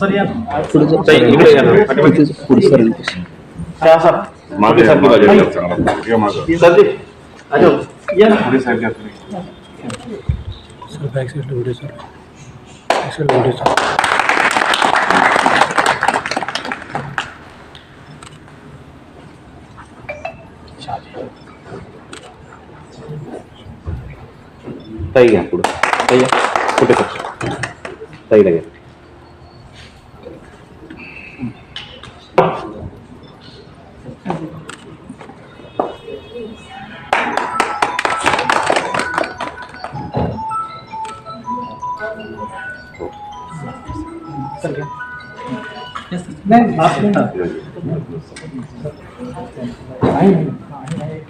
Sir या ताई, इकडे या ना, पाठीमागे. हा, सर मागे सारखी बाजू आहे. सर जी, आ जाओ. या ना. सर बॅक साईडला व्हिडिओ सर बॅक साईडला व्हिडिओ सर ताई घ्या पुढे ताई या. कुठे सर ताईला घ्या नाही आपण आहे ना.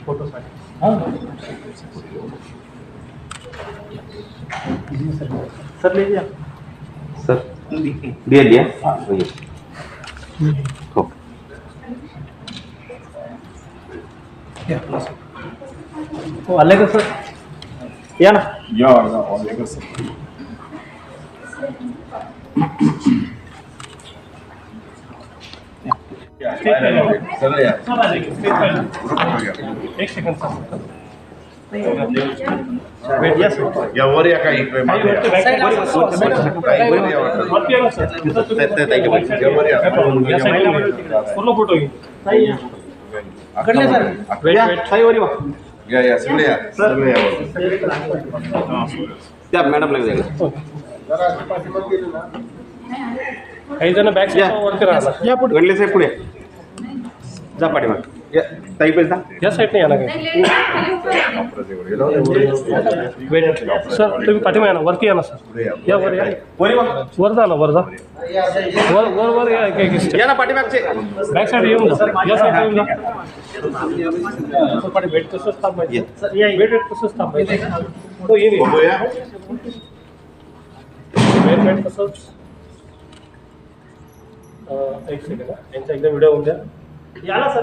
फोटोसाठी हा. जी, सर. सर ले लिया सर दिया दिया हो, ये. हो हो आले का सर या ना एक सेकंड सर वेट या सर या वर या काही. पूर्ण फ़ोटो कडले सर या ताई वरी वा या या सगळे या सगळे या त्या मॅडमला द्या काही जण बॅक वरती राहणार या पुढे गणले साहेब पुढे जा पाठीमाग. या ताई पैसा या साईडने या ना वेट सर तुम्ही पाठीमा या ना वरती या ना सर या वर या. वरी जा ना वर जा. वर वर वर या एक या ना पाठीमागचे. बॅक साईड येऊन जा. या साईड येऊन जा. पाठी वेट तसंच थांबायचं? सर या तसंच थांबायचं हो तसंच अं, एक सेकंड यांचा एकदा व्हिडिओ होऊन द्या. या ना सर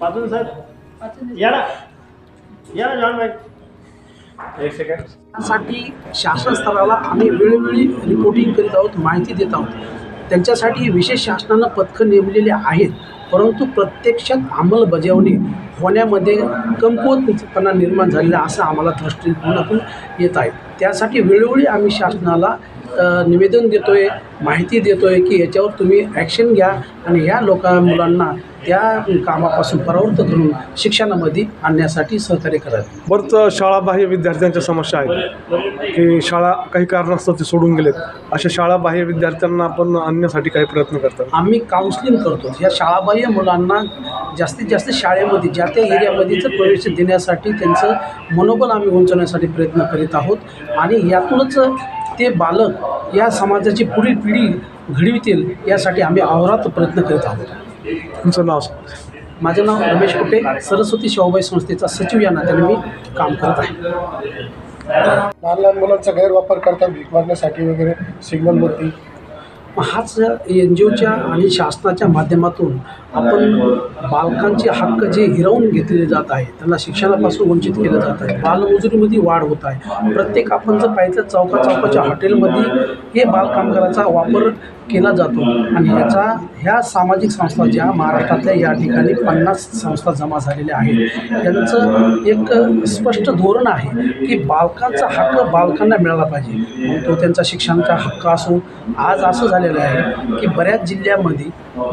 पाजून सर या ना या ना जॉन भाई एक सेकंड शासन स्तराला आम्ही वेळोवेळी रिपोर्टिंग करीत आहोत माहिती देत आहोत. त्यांच्यासाठी विशेष शासनानं पथकं नेमलेली आहेत परंतु प्रत्यक्षात अंमलबजावणी होण्यामध्ये कमकुवतपणा निर्माण झालेला असं आम्हाला दृष्टिकोनातून येत आहे. त्यासाठी वेळोवेळी आम्ही शासनाला निवेदन देतोय माहिती देतोय की याच्यावर तुम्ही ॲक्शन घ्या आणि ह्या लोका मुलांना त्या कामापासून परावृत्त करून शिक्षणामध्ये आणण्यासाठी सहकार्य करावे बरंच शाळाबाह्य विद्यार्थ्यांच्या समस्या आहेत. की शाळा काही कारणास्तव ते सोडून गेलेत. अशा शाळाबाह्य विद्यार्थ्यांना आपण आणण्यासाठी काही प्रयत्न करतात? आम्ही काउन्सिलिंग करतो. या शाळाबाह्य मुलांना जास्तीत जास्त शाळेमध्ये ज्या त्या एरियामध्येच प्रवेश देण्यासाठी त्यांचं मनोबल आम्ही उंचवण्यासाठी प्रयत्न करीत आहोत. आणि यातूनच ते बालक या समाजाची पुढील पिढी घडवितील यासाठी आम्ही अहोरात्र प्रयत्न करीत आहोत तुमचं नाव सांगा. माझं नाव रमेश कुटे सरस्वती शाहूबाई संस्थेचा सचिव या नात्याने मी काम करत आहे लहान लहान मुलांचा गैरवापर करतात भीक मागण्यासाठी वगैरे सिग्नलवरती हाच एन जी ओच्या आणि शासनाच्या माध्यमातून आपण बालकांचे हक्क जे हिरावून घेतले जात आहे त्यांना शिक्षणापासून वंचित केलं जात आहे बालमजुरीमध्ये वाढ होत आहे. प्रत्येक आपण जर पाहिजे चौका चौकाच्या हॉटेलमध्ये हे बालकामगाराचा वापर केला जातो. आणि ह्याचा ह्या सामाजिक संस्था ज्या महाराष्ट्रातल्या या ठिकाणी पन्नास संस्था जमा झालेल्या आहेत त्यांचं एक स्पष्ट धोरण आहे की बालकांचा हक्क बालकांना मिळाला पाहिजे. मग तो त्यांचा शिक्षणाचा हक्क असो आज असं झालेलं आहे की बऱ्याच जिल्ह्यामध्ये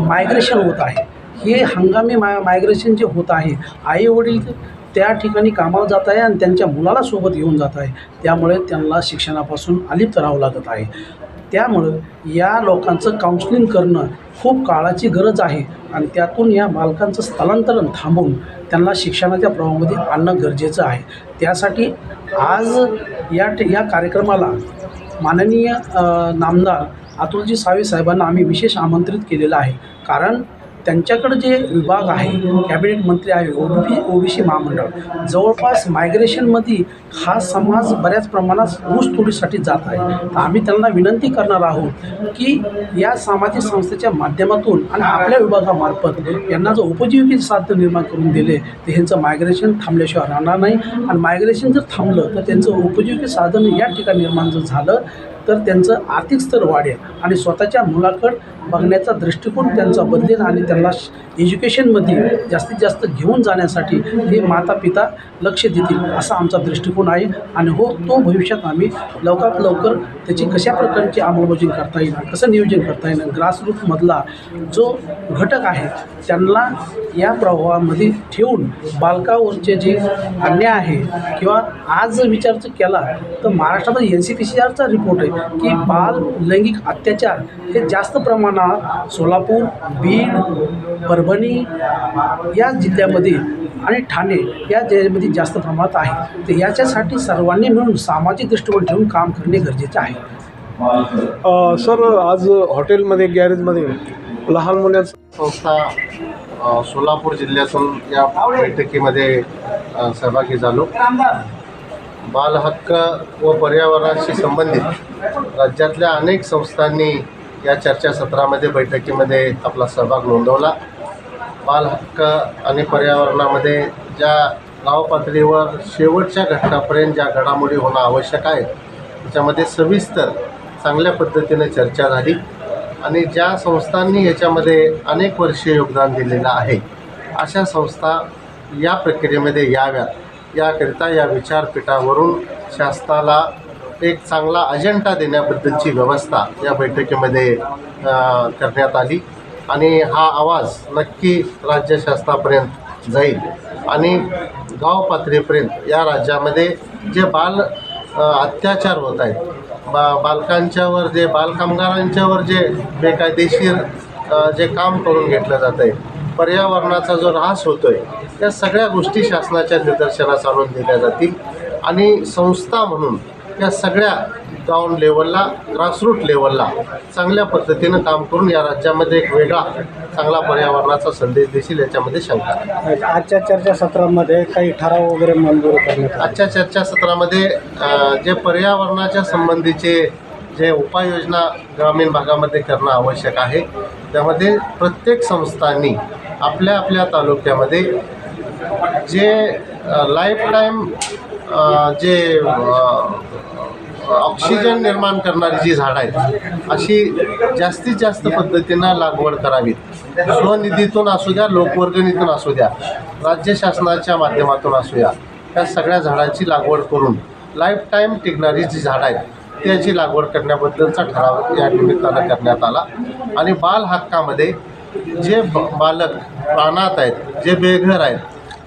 मायग्रेशन होत आहे. हे हंगामी माय मायग्रेशन जे होत आहे आई वडील त्या ठिकाणी कामाला जात आहे आणि त्यांच्या मुलाला सोबत घेऊन जात आहे. त्यामुळे त्यांना शिक्षणापासून अलिप्त राहावं लागत आहे. त्यामुळं या लोकांचं काउन्सिलिंग करणं खूप काळाची गरज आहे. आणि त्यातून या बालकांचं स्थलांतरण थांबवून त्यांना शिक्षणाच्या प्रवाहामध्ये आणणं गरजेचं आहे. त्यासाठी आज या ट या कार्यक्रमाला माननीय नामदार अतुलजी सावे साहेबांना आम्ही विशेष आमंत्रित केलेलं आहे. कारण त्यांच्याकडं जे विभाग आहे कॅबिनेट मंत्री आहे ओ बी ओबीसी महामंडळ जवळपास मायग्रेशनमध्ये हा समाज बऱ्याच प्रमाणात ऊसतोडीसाठी जात आहे. तर आम्ही त्यांना विनंती करणार आहोत की या सामाजिक संस्थेच्या माध्यमातून आणि आपल्या विभागामार्फत यांना जर उपजीविकेचे साधन निर्माण करून दिले तर ह्यांचं मायग्रेशन थांबल्याशिवाय राहणार नाही. आणि मायग्रेशन जर थांबलं तर त्यांचं उपजीविके साधन या ठिकाणी निर्माण जर झालं तर त्यांचं आर्थिक स्तर वाढेल आणि स्वतःच्या मुलाकडं बघण्याचा दृष्टिकोन त्यांचा बदलेल आणि त्यांना एज्युकेशनमध्ये जास्तीत जास्त घेऊन जाण्यासाठी हे माता पिता लक्ष देतील असा आमचा दृष्टिकोन आहे. आणि हो तो भविष्यात आम्ही लवकरात लवकर त्याची कशा प्रकारची अंमलबजावणी करता येईल कसं नियोजन करता येईल ग्रासरूटमधला जो घटक आहे त्यांना या प्रवाहामध्ये ठेवून बालकावरचे जे अन्याय आहे किंवा आज जर विचार जर केला तर महाराष्ट्रात एन सी पी सी आरचा रिपोर्ट आहे. की बाल लैंगिक अत्याचार हे जास्त प्रमाणात सोलापूर बीड परभणी या जिल्ह्यामध्ये आणि ठाणे या जिल्ह्यामध्ये जास्त प्रमाणात आहे. तर याच्यासाठी सर्वांनी मिळून सामाजिक दृष्टिकोन ठेवून काम करणे गरजेचे आहे. अ, सर आज हॉटेलमध्ये गॅरेजमध्ये लहान मुलांचं संस्था सोलापूर जिल्ह्यातून या बैठकीमध्ये सहभागी झालो. बालहक्क व पर्यावरणाशी संबंधित राज्यातल्या अनेक संस्थांनी या चर्चासत्रामध्ये बैठकीमध्ये आपला सहभाग नोंदवला. बालहक्क आणि पर्यावरणामध्ये ज्या गाव पातळीवर शेवटच्या घटकापर्यंत ज्या घडामोडी होणं आवश्यक आहे त्याच्यामध्ये सविस्तर चांगल्या पद्धतीने चर्चा झाली आणि ज्या संस्थांनी याच्यामध्ये अनेक वर्षे योगदान दिलेलं आहे अशा संस्था या प्रक्रियेमध्ये याव्यात. याकरिता या विचारपीठावरून शासनाला एक चांगला अजेंडा देण्याबद्दलची व्यवस्था या बैठकीमध्ये करण्यात आली. आणि हा आवाज नक्की राज्य शासनापर्यंत जाईल. आणि गाव पातळीपर्यंत या राज्यामध्ये जे बाल अत्याचार होत आहेत बा बालकांच्यावर जे बालकामगारांच्यावर जे बेकायदेशीर जे काम करून घेतलं जातं आहे पर्यावरणाचा जो ऱ्हास होतो आहे त्या सगळ्या गोष्टी शासनाच्या निदर्शनास आणून दिल्या जातील आणि संस्था म्हणून या सगळ्या ग्राउंड लेवलला ग्रासरूट लेवलला चांगल्या पद्धतीनं काम करून या राज्यामध्ये एक वेगळा चांगला पर्यावरणाचा संदेश देशील याच्यामध्ये शंका नाही. आजच्या चर्चासत्रामध्ये काही ठराव वगैरे मंजूर करण्यात आजच्या चर्चासत्रामध्ये जे पर्यावरणाच्या संबंधीचे जे उपाययोजना ग्रामीण भागामध्ये करणं आवश्यक आहे त्यामध्ये प्रत्येक संस्थांनी आपल्या आपल्या तालुक्यामध्ये जे लाईफ टाईम जे ऑक्सिजन निर्माण करणारी जी झाडं आहेत अशी जास्तीत जास्त पद्धतीनं लागवड करावी. स्वनिधीतून असू द्या लोकवर्गणीतून असू द्या राज्य शासनाच्या माध्यमातून असू द्या त्या सगळ्या झाडांची लागवड करून लाईफ टाईम टिकणारी जी झाडं आहेत त्याची लागवड करण्याबद्दलचा ठराव या निमित्तानं करण्यात आला. आणि बाल हक्कामध्ये जे ब बालक प्राणात आहेत जे बेघर आहेत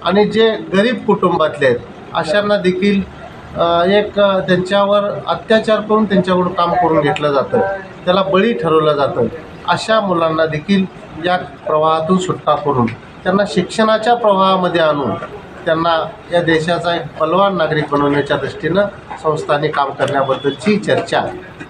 आणि जे गरीब कुटुंबातले आहेत अशांना देखील एक त्यांच्यावर अत्याचार करून त्यांच्याकडून काम करून घेतलं जातं. त्याला बळी ठरवलं जातं. अशा मुलांना देखील या प्रवाहातून सुटका करून त्यांना शिक्षणाच्या प्रवाहामध्ये आणून त्यांना या देशाचा एक बलवान नागरिक बनवण्याच्या दृष्टीनं संस्थांनी काम करण्याबद्दलची चर्चा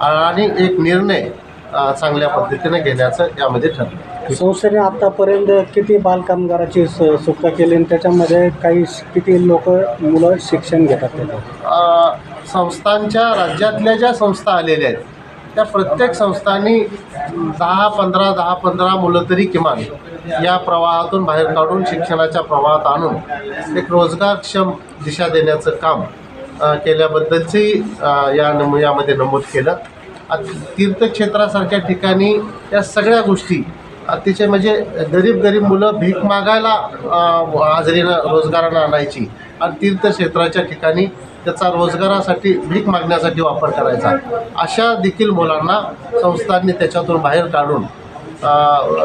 आणि एक निर्णय चांगल्या पद्धतीने घेण्याचं यामध्ये ठरलं. संस्थेने आतापर्यंत किती बालकामगाराची स सुटका केली आणि त्याच्यामध्ये काही किती लोक मुलं शिक्षण घेतात त्याच्यात? अ, संस्थांच्या राज्यातल्या ज्या संस्था आलेल्या आहेत त्या प्रत्येक संस्थांनी दहा पंधरा दहा पंधरा मुलं तरी किमान या प्रवाहातून बाहेर काढून शिक्षणाच्या प्रवाहात आणून एक रोजगारक्षम दिशा देण्याचं काम अ, केल्याबद्दलची अ, या नमू यामध्ये नमूद केलं. आ- तीर्थक्षेत्रासारख्या ठिकाणी या सगळ्या गोष्टी अतिशय म्हणजे गरीब गरीब मुलं भीक मागायला अ, हाजरीनं रोजगारानं आणायची. आणि तीर्थक्षेत्राच्या ठिकाणी त्याचा रोजगारासाठी भीक मागण्यासाठी वापर करायचा. अशा देखील मुलांना संस्थांनी त्याच्यातून बाहेर काढून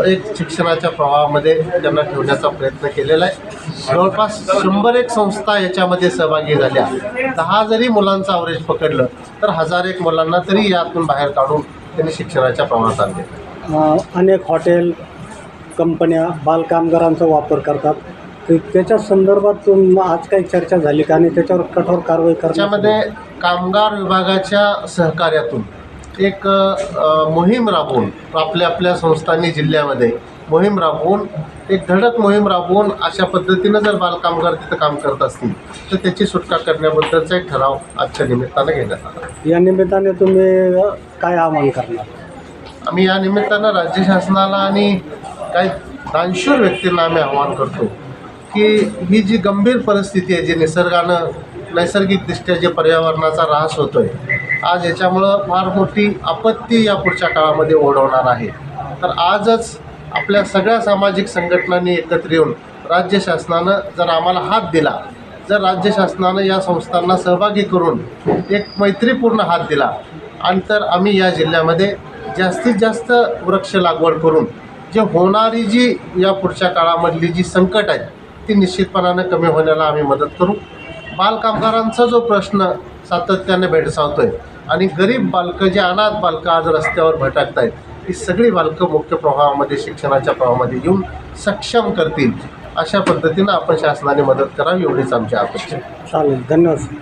एक शिक्षणाच्या प्रवाहामध्ये त्यांना ठेवण्याचा प्रयत्न केलेला आहे. जवळपास शंभर एक संस्था याच्यामध्ये सहभागी झाल्या. दहा जरी मुलांचं अवरेज पकडलं तर हजार एक मुलांना तरी यातून बाहेर काढून त्यांनी शिक्षणाच्या प्रवाहात आणले. अनेक हॉटेल कंपन्या बालकामगारांचा वापर करतात. तर त्याच्या संदर्भात आज काही चर्चा झाली का? आणि त्याच्यावर कठोर कारवाई करण्यामध्ये कामगार विभागाच्या सहकार्यातून एक मोहीम राबवून आपल्या आपल्या संस्थांनी जिल्ह्यामध्ये मोहीम राबवून एक धडक मोहीम राबवून अशा पद्धतीनं जर बालकामगार तिथं काम करत असतील तर त्याची सुटका करण्याबद्दलचा एक ठराव आजच्या निमित्तानं घेण्यात आला. या निमित्ताने तुम्ही काय आवाहन करणार? आम्ही या निमित्तानं राज्य शासनाला आणि काही दानशूर व्यक्तींना आम्ही आवाहन करतो की ही जी गंभीर परिस्थिती आहे जी निसर्गानं नैसर्गिकदृष्ट्या जे पर्यावरणाचा ऱ्हास होतोय आज याच्यामुळं फार मोठी आपत्ती या पुढच्या काळामध्ये ओढवणार आहे. तर आजच आपल्या सगळ्या सामाजिक संघटनांनी एकत्र येऊन राज्य शासनानं जर आम्हाला हात दिला जर राज्य शासनानं या संस्थांना सहभागी करून एक मैत्रीपूर्ण हात दिला आणि तर आम्ही या जिल्ह्यामध्ये जास्तीत जास्त वृक्ष लागवड करून जे होणारी जी या पुढच्या काळामधली जी संकट आहे ती निश्चितपणानं कमी होण्याला आम्ही मदत करू. बालकामगारांचा जो प्रश्न सातत्याने आहे आणि गरीब बालकं जे अनाथ बालकं आज रस्त्यावर भटकत आहेत ही सगळी बालकं मुख्य प्रवाहामध्ये शिक्षणाच्या प्रवाहामध्ये येऊन सक्षम करतील अशा पद्धतीनं आपण शासनाने मदत करावी एवढीच आमची अपेक्षा चालेल धन्यवाद.